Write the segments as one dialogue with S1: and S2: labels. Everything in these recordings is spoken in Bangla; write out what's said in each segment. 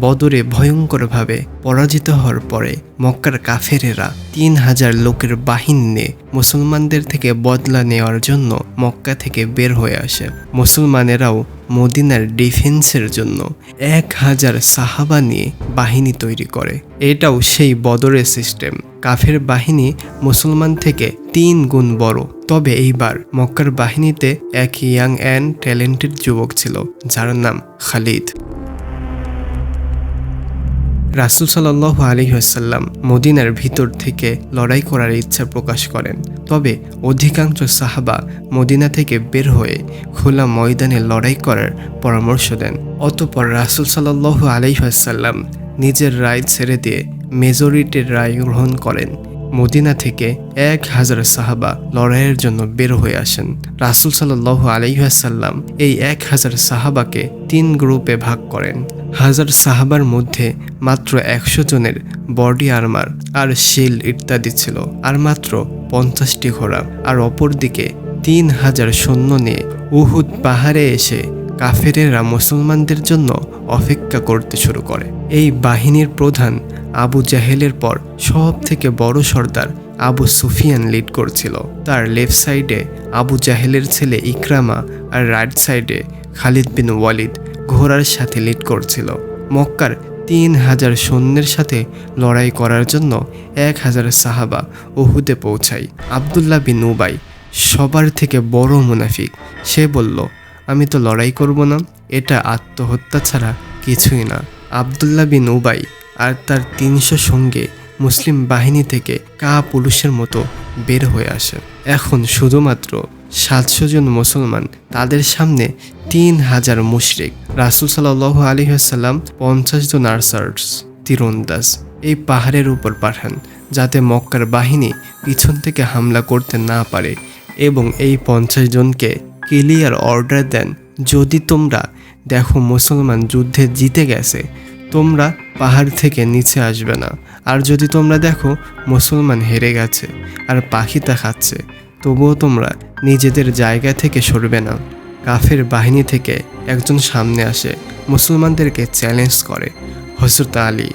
S1: বদরে ভয়ঙ্করভাবে পরাজিত হওয়ার পরে মক্কার কাফেরেরা তিন হাজার লোকের বাহিনী নিয়ে মুসলমানদের থেকে বদলা নেওয়ার জন্য মক্কা থেকে বের হয়ে আসে। মুসলমানেরাও মদিনার ডিফেন্সের জন্য এক হাজার সাহাবা নিয়ে বাহিনী তৈরি করে। এটাও সেই বদরের সিস্টেম। কাফের বাহিনী মুসলমান থেকে তিন গুণ বড়। তবে এইবার মক্কার বাহিনীতে এক ইয়াং অ্যান্ড ট্যালেন্টেড যুবক ছিল, যার নাম খালিদ। রাসুল সাল্লাহ আলিহাসাল্লাম মদিনার ভিতর থেকে লড়াই করার ইচ্ছা প্রকাশ করেন। তবে অধিকাংশ সাহাবা মদিনা থেকে বের হয়ে খোলা ময়দানে লড়াই করার পরামর্শ দেন। অতপর রাসুল সাল্লাহ আলিহাসাল্লাম নিজের রায় ছেড়ে দিয়ে মেজরিটির রায় গ্রহণ করেন। মদিনা থেকে এক হাজার সাহাবা লড়াইয়ের জন্য বের হয়ে আসেন। রাসুল সাল্লাহ আলাইহাসাল্লাম এই এক হাজার সাহাবাকে তিন গ্রুপে ভাগ করেন। হাজার সাহাবার মধ্যে মাত্র একশো জনের বডি আর্মার আর শিল ইত্যাদি ছিল, আর মাত্র পঞ্চাশটি ঘোড়া। আর অপরদিকে তিন হাজার সৈন্য নিয়ে উহুদ পাহাড়ে এসে কাফেরেরা মুসলমানদের জন্য অপেক্ষা করতে শুরু করে। এই বাহিনীর প্রধান আবু জাহেলের পর সব থেকে বড় সর্দার আবু সুফিয়ান লিড করছিল। তার লেফট সাইডে আবু জাহেলের ছেলে ইকরামা আর রাইট সাইডে খালিদ বিন ওয়ালিদ ঘোড়ার সাথে লিড করছিল। মক্কার তিন হাজার সৈন্যের সাথে লড়াই করার জন্য এক হাজার সাহাবা ওহুদে পৌঁছায়। আবদুল্লাহ বিন উবাই, সবার থেকে বড় মুনাফিক, সে বলল, আমি তো লড়াই করব না, এটা আত্মহত্যা ছাড়া কিছুই না। আবদুল্লাহ বিন উবাই আর তার তিনশো সঙ্গে মুসলিম বাহিনী থেকে কা পুরুষের মতো বের হয়ে আসে। এখন শুধুমাত্র সাতশো জন মুসলমান তাদের সামনে তিন হাজার মুশরিক। রাসুল সাল্লাহ আলী আসাল্লাম পঞ্চাশ জন আর্সার্স, তীরন্দাজ এই পাহাড়ের উপর পাঠান যাতে মক্কার বাহিনী পিছন থেকে হামলা করতে না পারে এবং এই পঞ্চাশ জনকে ক্লিয়ার অর্ডার দেন, যদি তোমরা দেখো মুসলমান যুদ্ধে জিতে গেছে, তোমরা পাহাড় থেকে নিচে আসবে না। আর যদি তোমরা দেখো মুসলমান হেরে গেছে আর পাখিতা খাচ্ছে তবুও তোমরা নিজেদের জায়গা থেকে সরবে না। কাফের বাহিনী থেকে একজন সামনে আসে, মুসলমানদেরকে চ্যালেঞ্জ করে। হজরত আলী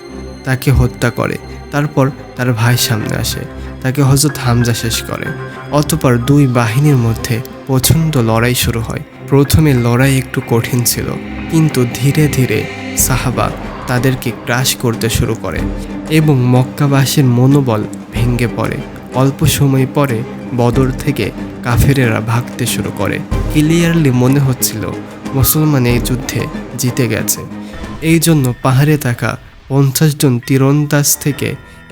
S1: তাকে হত্যা করে, তারপর তার ভাই সামনে আসে, তাকে হজরত হামজা শেষ করে। অতপর দুই বাহিনীর মধ্যে প্রচণ্ড লড়াই শুরু হয়। প্রথমে লড়াই একটু কঠিন ছিল, কিন্তু ধীরে ধীরে সাহাবা তাদেরকে ক্রাশ করতে শুরু করে এবং মক্কাবাসীর মনোবল ভেঙে পড়ে। অল্প সময় পরে বদর থেকে কাফেরেরা ভাগতে শুরু করে। ক্লিয়ারলি মনে হচ্ছিল মুসলমান এই যুদ্ধে জিতে গেছে। এই জন্য পাহাড়ে থাকা পঞ্চাশ জন তীরন্দাজ থেকে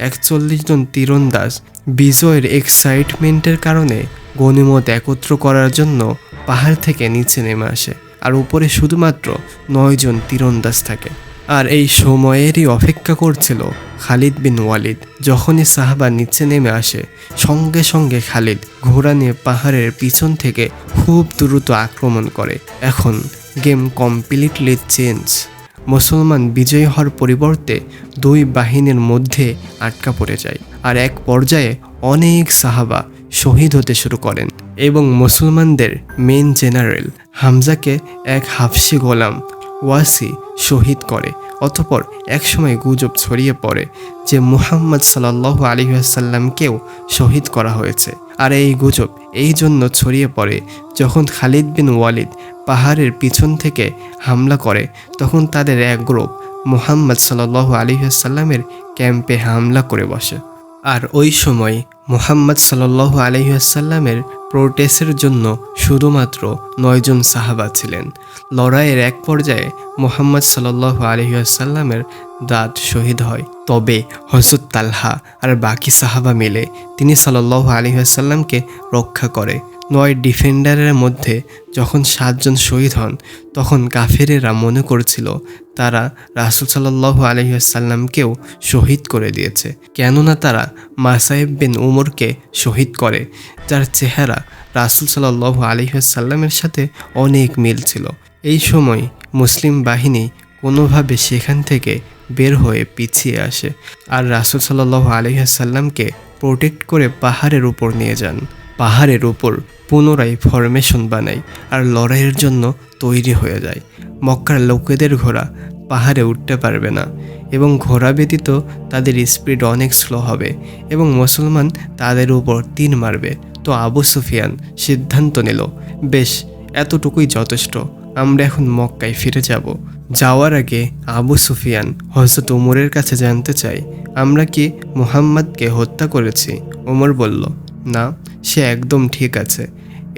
S1: একচল্লিশ জন তীরন্দাজ বিজয়ের এক্সাইটমেন্টের কারণে গণিমত একত্র করার জন্য পাহাড় থেকে নিচে নেমে আসে। আর উপরে শুধুমাত্র নয় জন তীরন্দাজ থাকে। আর এই সময়েরই অপেক্ষা করছিল খালিদ বিন ওয়ালিদ। যখনই সাহাবা নিচে নেমে আসে, সঙ্গে সঙ্গে খালিদ ঘোড়া নিয়ে পাহাড়ের পিছন থেকে খুব দ্রুত আক্রমণ করে। এখন গেম কমপ্লিটলি চেঞ্জ। মুসলমান বিজয়ী হওয়ার পরিবর্তে দুই বাহিনীর মধ্যে আটকা পড়ে যায় আর এক পর্যায়ে অনেক সাহাবা শহীদ হতে শুরু করেন এবং মুসলমানদের মেন জেনারেল হামজাকে এক হাফসি গোলাম ওয়াসি শহীদ করে, অতপর একসময় গুজব ছড়িয়ে পড়ে যে মুহাম্মদ সাল্লাহ আলিহাসাল্লামকেও শহীদ করা হয়েছে। আর এই গুজব এই জন্য ছড়িয়ে পড়ে, যখন খালিদ বিন ওয়ালিদ পাহাড়ের পিছন থেকে হামলা করে, তখন তাদের এক গ্রুপ মুহাম্মদ সাল্লাহ আলিহাসাল্লামের ক্যাম্পে হামলা করে বসে। আর ওই সময় মুহাম্মদ সাল্লাহ আলহিহাসাল্লামের প্রোটেসের জন্য শুধুমাত্র নয়জন সাহাবা ছিলেন। লড়াইয়ের এক পর্যায়ে মোহাম্মদ সাল্লাহ আলহিহাসাল্লামের দাঁত শহীদ হয়। তবে হজরত তালহা আর বাকি সাহাবা মিলে তিনি সাল্লাহ আলহিহাসাল্লামকে রক্ষা করে। নয় ডিফেন্ডারের মধ্যে যখন সাতজন শহীদ হন, তখন কাফেরেরা মনে করছিল তারা রাসুল সাল্লাহ আলহিহাসাল্লামকেও শহীদ করে দিয়েছে। কেননা তারা মাসাহেব বিন উমরকে শহীদ করে, যার চেহারা রাসুল সাল্লাহ আলহিহাসাল্লামের সাথে অনেক মিল ছিল। এই সময় মুসলিম বাহিনী কোনোভাবে সেখান থেকে বের হয়ে পিছিয়ে আসে আর রাসুল সাল্লাহ আলহিহাসাল্লামকে প্রোটেক্ট করে পাহাড়ের উপর নিয়ে যান। পাহাড়ের উপর পুনরায় ফরমেশন বানায় আর লড়াইয়ের জন্য তৈরি হয়ে যায়। মক্কার লোকেদের ঘোড়া পাহাড়ে উঠতে পারবে না এবং ঘোড়া ব্যতীত তাদের স্পিড অনেক স্লো হবে এবং মুসলমান তাদের উপর তিন মারবে। তো আবু সুফিয়ান সিদ্ধান্ত নিল, বেশ, এতটুকুই যথেষ্ট, আমরা এখন মক্কায় ফিরে যাব। যাওয়ার আগে আবু সুফিয়ান হজরত উমরের কাছে জানতে চাই আমরা কি মুহাম্মদকে হত্যা করেছি? ওমর বলল না, সে একদম ঠিক আছে।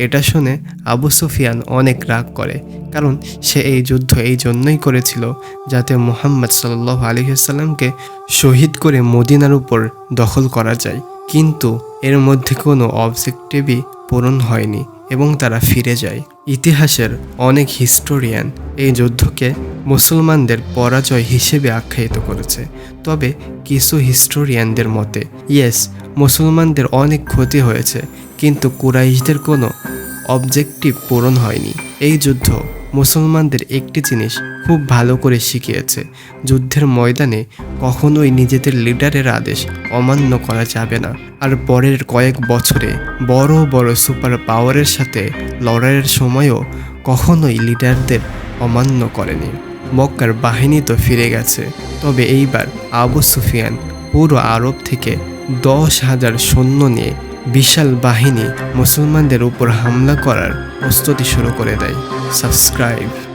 S1: এটা শুনে আবু সুফিয়ান অনেক রাগ করে, কারণ সে এই যুদ্ধ এই জন্যই করেছিল যাতে মুহাম্মদ সাল্লাহ আলহিসাল্লামকে শহীদ করে মদিনার উপর দখল করা যায়। কিন্তু এর মধ্যে কোনো অবজেক্টিভই পূরণ হয়নি এবং তারা ফিরে যায়। ইতিহাসের অনেক হিস্টোরিয়ান এই যুদ্ধকে মুসলমানদের পরাজয় হিসেবে আখ্যায়িত করেছে। তবে কিছু হিস্টোরিয়ানদের মতে, ইয়েস মুসলমানদের অনেক ক্ষতি হয়েছে, কিন্তু কুরাইশদের কোনো অবজেক্টিভ পূরণ হয়নি। এই যুদ্ধ মুসলমানদের একটি জিনিস খুব ভালো করে শিখিয়েছে, যুদ্ধের ময়দানে কখনোই নিজেদের লিডারের আদেশ অমান্য করা যাবে না। আর পরের কয়েক বছরে বড় বড় সুপার পাওয়ারের সাথে লড়াইয়ের সময়ও কখনোই লিডারদের অমান্য করেনি। মক্কার বাহিনী তো ফিরে গেছে, তবে এইবার আবু সুফিয়ান পুরো আরব থেকে দশ হাজার সৈন্য নিয়ে বিশাল বাহিনী মুসলমানদের উপর হামলা করার প্রস্তুতি শুরু করে দেয়। সাবস্ক্রাইব।